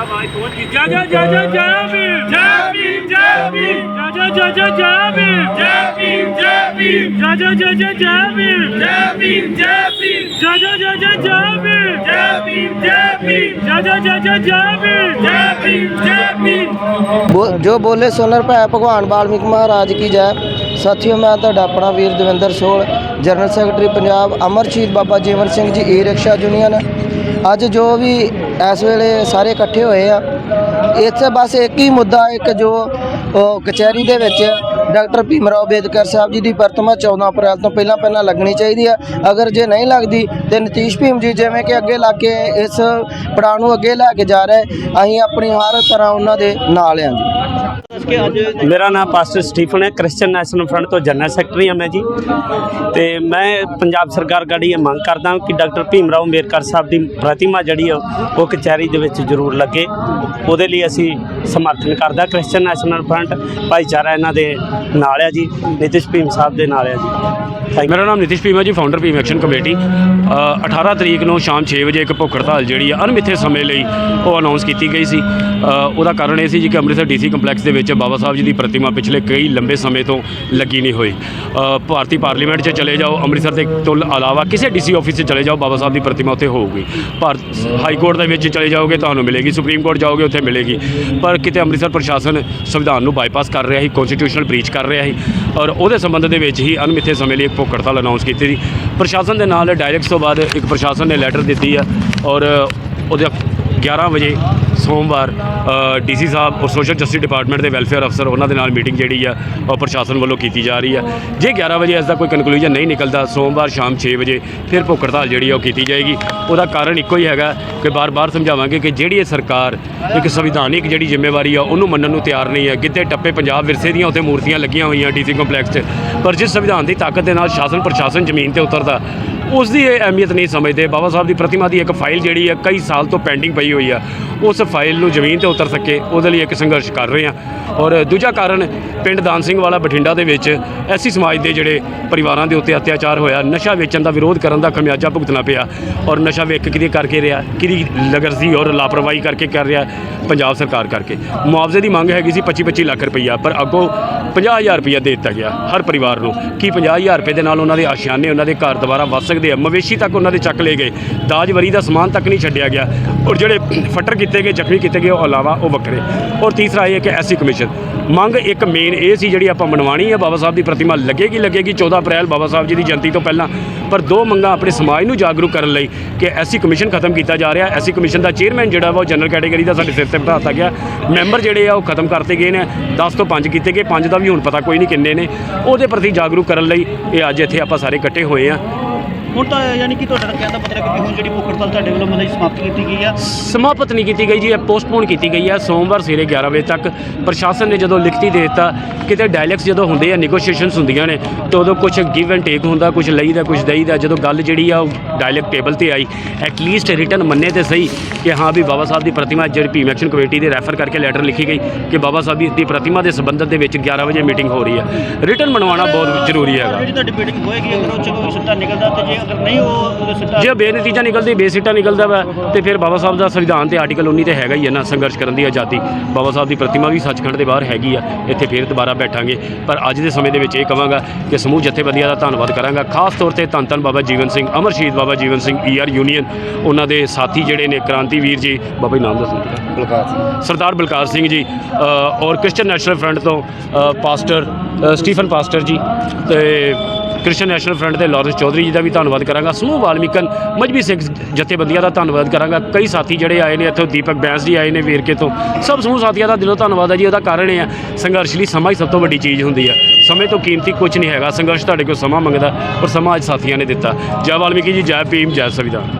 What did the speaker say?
ਜੈ ਜੈ ਜੈ ਜੈ ਜੈ ਭੀਮ ਜੈ ਭੀਮ ਜੈ ਭੀਮ ਜੈ ਜੈ ਜੈ ਜੈ ਜੈ ਭੀਮ ਜੈ ਭੀਮ ਜੈ ਭੀਮ ਜੈ ਜੈ ਜੈ ਜੈ ਜੈ ਭੀਮ ਜੈ ਭੀਮ ਜੈ ਭੀਮ ਜੈ ਜੈ ਜੈ ਜੈ ਜੈ ਭੀਮ ਜੈ ਭੀਮ ਜੈ ਭੀਮ ਜੈ ਜੈ ਜੈ ਜੈ ਜੈ ਭੀਮ ਜੈ ਭੀਮ ਜੈ ਭੀਮ ਬੋ- ਜੋ ਬੋਲੇ ਸੋਨਰ ਭੈ ਭਗਵਾਨ ਵਾਲਮੀਕ ਮਹਾਰਾਜ ਕੀ ਜੈ ਸਾਥੀਓ ਮੈਂ ਤੁਹਾਡਾ ਆਪਣਾ ਵੀਰ ਦਵਿੰਦਰ ਸੋਲ ਜਨਰਲ ਸੈਕਟਰੀ ਪੰਜਾਬ ਅਮਰ ਸ਼ਹੀਦ ਬਾਬਾ ਜੀਵਨ ਸਿੰਘ ਜੀ ਈ ਰਿਕਸ਼ਾ ਯੂਨੀਅਨ ਅੱਜ ਜੋ ਵੀ ਇਸ ਵੇਲੇ ਸਾਰੇ ਇਕੱਠੇ ਹੋਏ ਆ, ਇੱਥੇ ਬਸ ਇੱਕ ਹੀ ਮੁੱਦਾ, ਇੱਕ ਜੋ ਕਚਹਿਰੀ ਦੇ ਵਿੱਚ ਡਾਕਟਰ ਭੀਮ ਰਾਓ ਅੰਬੇਦਕਰ ਸਾਹਿਬ ਜੀ ਦੀ ਪ੍ਰਤਿਮਾ 14 ਅਪ੍ਰੈਲ ਤੋਂ ਪਹਿਲਾਂ ਪਹਿਲਾਂ ਲੱਗਣੀ ਚਾਹੀਦੀ ਆ। ਅਗਰ ਜੇ ਨਹੀਂ ਲੱਗਦੀ ਤੇ ਨਤੀਸ਼ ਭੀਮ ਜੀ ਜਿਵੇਂ ਕਿ ਅੱਗੇ ਲੱਗ ਕੇ ਇਸ ਪੜਾਅ ਨੂੰ ਅੱਗੇ ਲੈ ਕੇ ਜਾ ਰਹੇ, ਅਸੀਂ ਆਪਣੀ ਹਰ ਤਰ੍ਹਾਂ ਉਹਨਾਂ ਦੇ ਨਾਲ ਆ ਜੀ। ਮੇਰਾ ਨਾਮ ਪਾਸਟਰ ਸਟੀਫਨ ਹੈ ਕ੍ਰਿਸਚੀਅਨ ਨੈਸ਼ਨਲ ਫਰੰਟ ਤੋਂ ਜਨਰਲ ਸੈਕਟਰੀ ਹਾਂ ਮੈਂ ਜੀ। ਤੇ ਮੈਂ ਪੰਜਾਬ ਸਰਕਾਰ ਗਾੜੀ ਇਹ ਮੰਗ ਕਰਦਾ ਕਿ ਡਾਕਟਰ ਭੀਮ ਰਾਓ ਅੰਬੇਦਕਰ ਸਾਹਿਬ ਦੀ ਪ੍ਰਤਿਮਾ ਜਿਹੜੀ ਆ ਉਹ ਕਚਹਿਰੀ ਦੇ ਵਿੱਚ ਜ਼ਰੂਰ ਲੱਗੇ। ਉਹਦੇ ਲਈ ਅਸੀਂ ਸਮਰਥਨ ਕਰਦਾ ਕ੍ਰਿਸਚੀਅਨ ਨੈਸ਼ਨਲ ਫਰੰਟ ਭਾਈਚਾਰਾ ਇਹਨਾਂ ਦੇ ਨਾਲ ਆ ਜੀ ਨਿਤਿਸ਼ ਭੀਮ ਸਾਹਿਬ ਦੇ ਨਾਲ ਆ ਜੀ। ਥੈਂਕ ਮੇਰਾ ਨਾਮ ਨਿਤਿਸ਼ ਭੀਮ ਹੈ ji founder Bhim action committee ਅ, 18 ਤਰੀਕ ਨੂੰ ਸ਼ਾਮ 6 ਵਜੇ ਇੱਕ ਭੁੱਖ ਹੜਤਾਲ ਜਿਹੜੀ ਆ ਅਣਮਿੱਥੇ ਸਮੇਂ ਲਈ ਉਹ ਅਨਾਉਂਸ ਕੀਤੀ ਗਈ ਸੀ। ਉਹਦਾ ਕਾਰਨ ਇਹ ਸੀ ਜੀ ਕਿ ਅੰਮ੍ਰਿਤਸਰ ਡੀਸੀ ਕੰਪਲੈਕਸ ਦੇ ਵਿੱਚ ਬਾਬਾ ਸਾਹਿਬ ਜੀ ਦੀ ਪ੍ਰਤਿਮਾ ਪਿਛਲੇ ਕਈ ਲੰਬੇ ਸਮੇਂ ਤੋਂ ਲੱਗੀ ਨਹੀਂ ਹੋਈ। ਭਾਰਤੀ ਪਾਰਲੀਮੈਂਟ 'ਚ ਚਲੇ ਜਾਓ, ਅੰਮ੍ਰਿਤਸਰ ਦੇ ਤੋਂ ਇਲਾਵਾ ਕਿਸੇ ਡੀਸੀ ਆਫਿਸ 'ਚ ਚਲੇ ਜਾਓ, ਬਾਬਾ ਸਾਹਿਬ ਦੀ ਪ੍ਰਤਿਮਾ ਉੱਥੇ ਹੋਊਗੀ। ਭਾਰਤ ਹਾਈ ਕੋਰਟ ਦੇ ਵਿੱਚ ਚਲੇ ਜਾਓਗੇ, ਤੁਹਾਨੂੰ ਮਿਲੇਗੀ, ਸੁਪਰੀਮ ਕੋਰਟ ਜਾਓਗੇ, ਉੱਥੇ ਮਿਲੇਗੀ। ਪਰ ਕਿਤੇ ਅੰਮ੍ਰਿਤਸਰ ਪ੍ਰਸ਼ਾਸਨ ਸੰਵਿਧਾਨ ਨੂੰ ਬਾਈਪਾਸ ਕਰ ਰਿਹਾ ਸੀ ਕਨਸਟੀਟਿਊਸ਼ਨਲ ਬ੍ਰੀਚ ਕਰ ਰਿਹਾ ਸੀ, ਔਰ ਉਹਦੇ ਸੰਬੰਧ ਦੇ ਵਿੱਚ ਹੀ ਅਣਮਿੱਥੇ ਸਮੇਂ ਲਈ ਇੱਕ ਭੁੱਖ ਹੜਤਾਲ ਅਨਾਉਂਸ ਕੀਤੀ ਸੀ। ਪ੍ਰਸ਼ਾਸਨ ਦੇ ਨਾਲ ਡਾਇਰੈਕਟਸ ਤੋਂ ਬਾਅਦ ਇੱਕ ਪ੍ਰਸ਼ਾਸਨ ਨੇ ਲੈਟਰ ਦਿੱਤੀ ਆ, ਔਰ ਉਹਦੇ 11 ਵਜੇ ਸੋਮਵਾਰ ਡੀਸੀ ਸਾਹਿਬ ਔਰ ਸੋਸ਼ਲ ਜਸਟਿਸ ਡਿਪਾਰਟਮੈਂਟ ਦੇ ਵੈਲਫੇਅਰ ਅਫਸਰ ਉਹਨਾਂ ਦੇ ਨਾਲ ਮੀਟਿੰਗ ਜਿਹੜੀ ਆ ਉਹ ਪ੍ਰਸ਼ਾਸਨ ਵੱਲੋਂ ਕੀਤੀ ਜਾ ਰਹੀ ਆ। ਜੇ 11 ਵਜੇ ਇਸ ਦਾ ਕੋਈ ਕਨਕਲੂਜਨ ਨਹੀਂ ਨਿਕਲਦਾ, ਸੋਮਵਾਰ ਸ਼ਾਮ 6 ਵਜੇ ਫਿਰ ਭੁੱਖ ਹੜਤਾਲ ਜਿਹੜੀ ਆ ਉਹ ਕੀਤੀ ਜਾਏਗੀ। ਉਹਦਾ ਕਾਰਨ ਇੱਕੋ ਹੀ ਹੈਗਾ ਕਿ ਬਾਰ-ਬਾਰ ਸਮਝਾਵਾਂਗੇ ਕਿ ਜਿਹੜੀ ਇਹ ਸਰਕਾਰ ਇੱਕ ਸੰਵਿਧਾਨਿਕ ਜਿਹੜੀ ਜ਼ਿੰਮੇਵਾਰੀ ਆ, ਉਹਨੂੰ ਮੰਨਣ ਨੂੰ ਤਿਆਰ ਨਹੀਂ ਹੈ। ਕਿਤੇ ਟੱਪੇ ਪੰਜਾਬ ਵਿਰਸੇ ਦੀਆਂ ਉੱਥੇ ਮੂਰਤੀਆਂ ਲੱਗੀਆਂ ਹੋਈਆਂ ਡੀਸੀ ਕੰਪਲੈਕਸ 'ਚ, ਪਰ ਜਿਸ ਸੰਵਿਧਾਨ ਦੀ ਤਾਕਤ ਦੇ ਨਾਲ ਸ਼ਾਸਨ ਪ੍ਰਸ਼ਾਸਨ ਜ਼ਮੀਨ ਤੇ ਉਤਰਦਾ ਉਸ ਦੀ ਇਹ ਅਹਿਮੀਅਤ ਨਹੀਂ ਸਮਝਦੇ। ਬਾਬਾ ਸਾਹਿਬ ਦੀ ਪ੍ਰਤਿਮਾ ਦੀ ਇੱਕ ਫਾਈਲ ਜਿਹੜੀ ਹੈ ਕਈ ਸਾਲ ਤੋਂ ਪੈਂਡਿੰਗ ਪਈ ਹੋਈ ਆ। ਉਸ ਫਾਈਲ ਨੂੰ ਜ਼ਮੀਨ ਤੇ ਉਤਰ ਸਕੇ, ਉਹਦੇ ਲਈ ਇੱਕ ਸੰਘਰਸ਼ ਕਰ ਰਹੇ ਆ। ਔਰ ਦੂਜਾ ਕਾਰਨ, ਪਿੰਡ ਦਾਨ ਸਿੰਘ ਵਾਲਾ ਬਠਿੰਡਾ ਦੇ ਵਿੱਚ ਐਸੀ ਸਮਾਜ ਦੇ ਜਿਹੜੇ ਪਰਿਵਾਰਾਂ ਦੇ ਉੱਤੇ ਅਤਿਆਚਾਰ ਹੋਇਆ, ਨਸ਼ਾ ਵੇਚਣ ਦਾ ਵਿਰੋਧ ਕਰਨ ਦਾ ਖਮਿਆਜਾ ਭੁਗਤਣਾ ਪਿਆ। ਔਰ ਨਸ਼ਾ ਵੇਚ ਕਿਹਦੇ ਕਰਕੇ ਰਿਹਾ, ਕਿਹਦੀ ਲਗਰਜ਼ੀ ਔਰ ਲਾਪਰਵਾਹੀ ਕਰਕੇ ਕਰ ਰਿਹਾ ਪੰਜਾਬ ਸਰਕਾਰ ਕਰਕੇ। ਮੁਆਵਜ਼ੇ ਦੀ ਮੰਗ ਹੈਗੀ ਸੀ 25 25 ਲੱਖ ਰੁਪਈਆ, ਪਰ ਅੱਗੋਂ 50000 ਰੁਪਈਆ ਦੇ ਦਿੱਤਾ ਗਿਆ ਹਰ ਪਰਿਵਾਰ ਨੂੰ। ਕੀ 50000 ਰੁਪਏ ਦੇ ਨਾਲ ਉਹਨਾਂ ਦੇ ਆਸ਼ਿਆਨੇ, ਉਹਨਾਂ ਦੇ ਘਰ ਦੁਬਾਰਾ ਵੱਸ ਸਕਦੇ ਆ। ਮਵੇਸ਼ੀ ਤੱਕ ਉਹਨਾਂ ਦੇ ਚੱਕ ਲਏ ਗਏ। ਦਾਜ ਵਰੀ ਦਾ ਸਮਾਨ ਤੱਕ ਨਹੀਂ ਛੱਡਿਆ ਗਿਆ। ਔਰ ਜਿਹੜੇ ਫੱਟਰ ਕੀਤੇ ਗਏ, ਜ਼ਖਮੀ ਕੀਤੇ ਗਏ, ਉਹ ਇਲਾਵਾ ਉਹ ਵੱਖਰੇ। ਔਰ ਤੀਸਰਾ ਇਹ ਹੈ ਕਿ ਐਸੀ ਕਮਿਸ਼ਨ। ਮੰਗ ਇੱਕ ਮੇਨ ਇਹ ਸੀ ਜਿਹੜੀ ਆਪਾਂ ਮਨਵਾਣੀ ਹੈ ਬਾਬਾ ਸਾਹਿਬ ਦੀ ਪ੍ਰਤਿਮਾ ਲੱਗੇਗੀ ਲੱਗੇਗੀ। 14 ਅਪ੍ਰੈਲ ਬਾਬਾ ਸਾਹਿਬ ਜੀ ਦੀ ਜਯੰਤੀ ਤੋਂ ਪਹਿਲਾਂ। ਪਰ ਦੋ ਮੰਗਾਂ ਆਪਣੇ ਸਮਾਜ ਨੂੰ ਜਾਗਰੂਕ ਕਰਨ ਲਈ ਕਿ ਐਸੀ ਕਮਿਸ਼ਨ ਖਤਮ ਕੀਤਾ ਜਾ ਰਿਹਾ। ਐਸੀ ਕਮਿਸ਼ਨ ਦਾ ਚੇਅਰਮੈਨ ਜਿਹੜਾ ਵਾ, ਉਹ ਜਨਰਲ ਕੈਟਾਗਰੀ ਦਾ ਸਾਡੇ ਸਿਰ ਤੇ ਬਿਠਾਤਾ ਗਿਆ। ਮੈਂਬਰ ਜਿਹੜੇ ਆ, ਉਹ ਖਤਮ ਕਰਤੇ ਗਏ ਨੇ। 10 ਤੋਂ 5 ਕੀਤੇ ਗਏ। 5 ਦਾ ਵੀ ਹੁਣ ਪਤਾ ਕੋਈ ਨਹੀਂ ਕਿੰਨੇ ਨੇ। ਉਹਦੇ ਪ੍ਰਤੀ ਜਾਗਰੂਕ ਕਰਨ ਲਈ ਇਹ ਅੱਜ ਇੱਥੇ ਆਪਾਂ ਸਾਰੇ ਇਕੱਠੇ ਹੋਏ ਆ। ਹੁਣ ਤਾਂ ਯਾਨੀ ਕਿ ਤੁਹਾਡਾ ਕਹਿਣ ਦਾ ਮਤਲਬ ਕਿ ਹੁਣ ਜਿਹੜੀ ਭੁੱਖ ਹੜਤਾਲ ਤੁਹਾਡੇ ਵੱਲੋਂ ਮਤਲਬ ਸਮਾਪਤ ਕੀਤੀ ਗਈ ਆ। ਸਮਾਪਤ ਨਹੀਂ ਕੀਤੀ ਗਈ ਜੀ ਇਹ ਪੋਸਟਪੋਨ ਕੀਤੀ ਗਈ ਹੈ ਸੋਮਵਾਰ ਸਵੇਰੇ 11 ਵਜੇ ਤੱਕ ਪ੍ਰਸ਼ਾਸਨ ਨੇ ਜਦੋਂ ਲਿਖਤੀ ਦੇ ਦਿੱਤਾ ਕਿਤੇ ਡਾਇਲੈਕਸ ਜਦੋਂ ਹੁੰਦੇ ਆ ਨੈਗੋਸ਼ੀਏਸ਼ਨਸ ਹੁੰਦੀਆਂ ਨੇ ਤਾਂ ਉਦੋਂ ਕੁਝ ਗਿਵ ਐਂਡ ਟੇਕ ਹੁੰਦਾ ਕੁਝ ਲਈਦਾ ਕੁਝ ਦੇਈਦਾ ਜਦੋਂ ਗੱਲ ਜਿਹੜੀ ਆ ਉਹ ਡਾਇਲੈਕਟ ਟੇਬਲ ਤੇ ਆਈ ਐਟਲੀਸਟ ਰਿਟਨ ਮੰਨੇ ਤੇ ਸਹੀ ਕਿ ਹਾਂ ਵੀ ਬਾਬਾ ਸਾਹਿਬ ਦੀ ਪ੍ਰਤਿਮਾ ਜਿਹੜੀ ਭੀਮ ਐਕਸ਼ਨ ਕਮੇਟੀ ਦੇ ਰੈਫਰ ਕਰਕੇ ਲੈਟਰ ਲਿਖੀ ਗਈ ਕਿ ਬਾਬਾ ਸਾਹਿਬ ਦੀ ਪ੍ਰਤਿਮਾ ਦੇ ਸੰਬੰਧਤ ਦੇ ਵਿੱਚ 11 ਵਜੇ ਮੀਟਿੰਗ ਹੋ ਰਹੀ ਹੈ ਰਿਟਨ ਬਣਵਾਉਣਾ ਬਹੁਤ ਜ਼ਰੂਰੀ ਹੈਗਾ। ਜਿਹੜੀ ਤੁਹਾਡੀ ਮੀਟਿੰਗ ਹੋਏਗੀ ਅਗਰ ਉਹ ਚਲੋ ਸਿੱਧਾ ਨਿਕਲਦਾ ਤੇ ਜੇ ਅਗਰ ਨਹੀਂ ਉਹ ਉਹਦਾ ਸਿੱਧਾ ਜੇ ਬੇਨਤੀਜਾ ਨਿਕਲਦੀ ਬੇਸਿੱਟਾ ਨਿਕਲਦਾ ਵਾ ਤੇ ਫਿਰ ਬਾਬਾ ਸਾਹਿਬ ਦਾ ਸੰਵਿਧਾਨ ਤੇ ਆਰਟੀਕਲ 19 ਤੇ ਹੈਗਾ ਹੀ ਹੈ ਨਾ ਸੰਘਰਸ਼ ਕਰਨ ਦੀ ਆਜ਼ਾਦੀ। ਬਾਬਾ ਸਾਹਿਬ ਦੀ ਪ੍ਰਤਿਮਾ ਵੀ ਸੱਚਖੰਡ ਦੇ ਬਾਹਰ ਹੈਗੀ ਆ ਇੱਥੇ ਫਿਰ ਦੁਬਾਰਾ ਬੈਠਾਂਗੇ। ਪਰ ਅੱਜ ਦੇ ਸਮੇਂ ਦੇ ਵਿੱਚ ਇਹ ਕਹਾਂਗਾ ਕਿ ਸਮੂਹ ਜਥੇਬੰਦੀਆਂ ਦਾ ਧੰਨਵਾਦ ਕਰਾਂਗਾ। ਖਾਸ ਤੌਰ ਤੇ ਧੰਨ ਧੰਨ ਬਾਬਾ ਜੀਵਨ ਸਿੰਘ ਅਮਰ ਸ਼ਹੀਦ ਬਾਬਾ ਜੀਵਨ ਸਿੰਘ ਈਆਰ ਯੂਨੀਅਨ ਉਹਨਾਂ ਦੇ ਸਾਥੀ ਜਿਹੜੇ ਨੇ ਕ੍ਰਾਂਤੀਵੀਰ ਜੀ। ਬਾਬਾ ਜੀ ਨਾਮ ਦੱਸੋ ਸਰਦਾਰ ਬਲਕਾਰ ਸਿੰਘ ਜੀ ਔਰ ਕ੍ਰਿਸਚੀਅਨ ਨੈਸ਼ਨਲ ਫਰੰਟ ਤੋਂ ਪਾਸਟਰ ਸਟੀਫਨ ਪਾਸਟਰ ਜੀ ਤੇ ਕ੍ਰਿਸ਼ਨ ਨੈਸ਼ਨਲ ਫਰੰਟ ਦੇ ਲਾਰੈਂਸ ਚੌਧਰੀ ਜੀ ਦਾ ਵੀ ਧੰਨਵਾਦ ਕਰਾਂਗਾ। ਸਮੂਹ ਵਾਲਮੀਕਨ ਮਜਬੀ ਸਿੰਘ ਜਥੇਬੰਦੀਆਂ ਦਾ ਧੰਨਵਾਦ ਕਰਾਂਗਾ। ਕਈ ਸਾਥੀ ਜਿਹੜੇ ਆਏ ਨੇ ਇੱਥੋਂ, ਦੀਪਕ ਬੈਂਸ ਜੀ ਆਏ ਨੇ ਵੇਰਕੇ ਤੋਂ। ਸਭ ਸਮੂਹ ਸਾਥੀਆਂ ਦਾ ਦਿਲੋਂ ਧੰਨਵਾਦ ਹੈ ਜੀ। ਉਹਦਾ ਕਾਰਨ ਇਹ ਹੈ, ਸੰਘਰਸ਼ ਲਈ ਸਮਾਂ ਹੀ ਸਭ ਤੋਂ ਵੱਡੀ ਚੀਜ਼ ਹੁੰਦੀ ਹੈ। ਸਮੇਂ ਤੋਂ ਕੀਮਤੀ ਕੁਝ ਨਹੀਂ ਹੈਗਾ। ਸੰਘਰਸ਼ ਤੁਹਾਡੇ ਕੋਲ ਸਮਾਂ ਮੰਗਦਾ ਔਰ ਸਮਾਂ ਅੱਜ ਸਾਥੀਆਂ ਨੇ ਦਿੱਤਾ। ਜੈ ਵਾਲਮੀਕੀ ਜੀ, ਜੈ ਭੀਮ, ਜੈ ਸੰਵਿਧਾਨ।